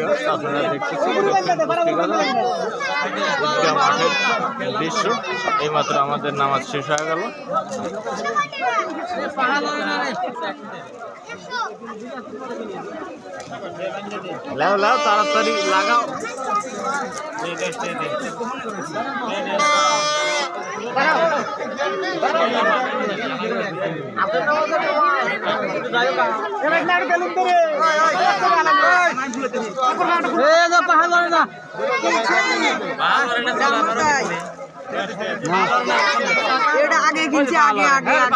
তো আপনারা দেখতেছেন ঈদগাহ মাঠের দৃশ্য এইমাত্র আমাদের নামাজ শেষ হয়ে গেল লাও লাও তাড়াতাড়ি লাগাও এটা আগে কিনছে আগে আগে আগে।